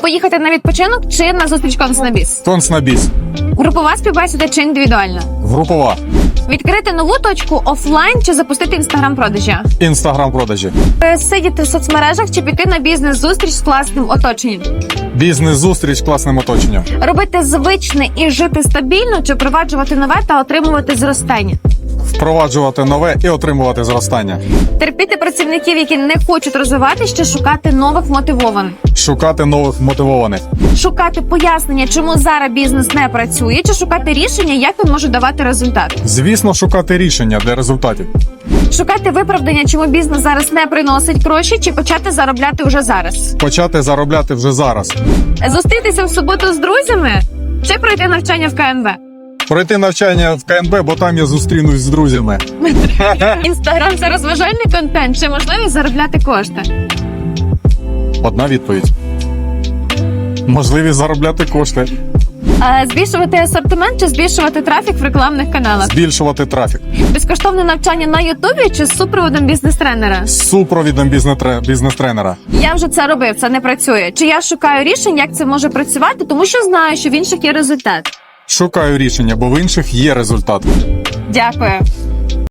Поїхати на відпочинок чи на зустріч конснабіс? Конснабіс. Групова співбесіда чи індивідуальна? Групова. Відкрити нову точку офлайн чи запустити інстаграм продажі? Інстаграм продажі. Е, Сидіти в соцмережах чи піти на бізнес-зустріч з класним оточенням? Бізнес-зустріч з класним оточенням. Робити звичне і жити стабільно чи впроваджувати нове та отримувати зростання? Впроваджувати нове і отримувати зростання. Терпіти працівників, які не хочуть розвиватися, чи шукати нових мотивованих? Шукати нових мотивованих. Шукати пояснення, чому зараз бізнес не працює, чи шукати рішення, як він може давати результат? Звісно, шукати рішення для результатів. Шукати виправдання, чому бізнес зараз не приносить гроші, чи почати заробляти вже зараз? Почати заробляти вже зараз. Зустрітися в суботу з друзями чи пройти навчання в КНВ? Пройти навчання в КНБ, бо там я зустрінусь з друзями. Інстаграм це розважальний контент, чи можливість заробляти кошти? Одна відповідь. Можливість заробляти кошти, А, збільшувати асортимент чи збільшувати трафік в рекламних каналах? збільшувати трафік. Безкоштовне навчання на Ютубі чи з супроводом бізнес-тренера? З супровідом бізнес-тренера. Я вже це робив, це не працює. Чи я шукаю рішень, як це може працювати, тому що знаю, що в інших є результат. Шукаю рішення, бо в інших є результат. Дякую.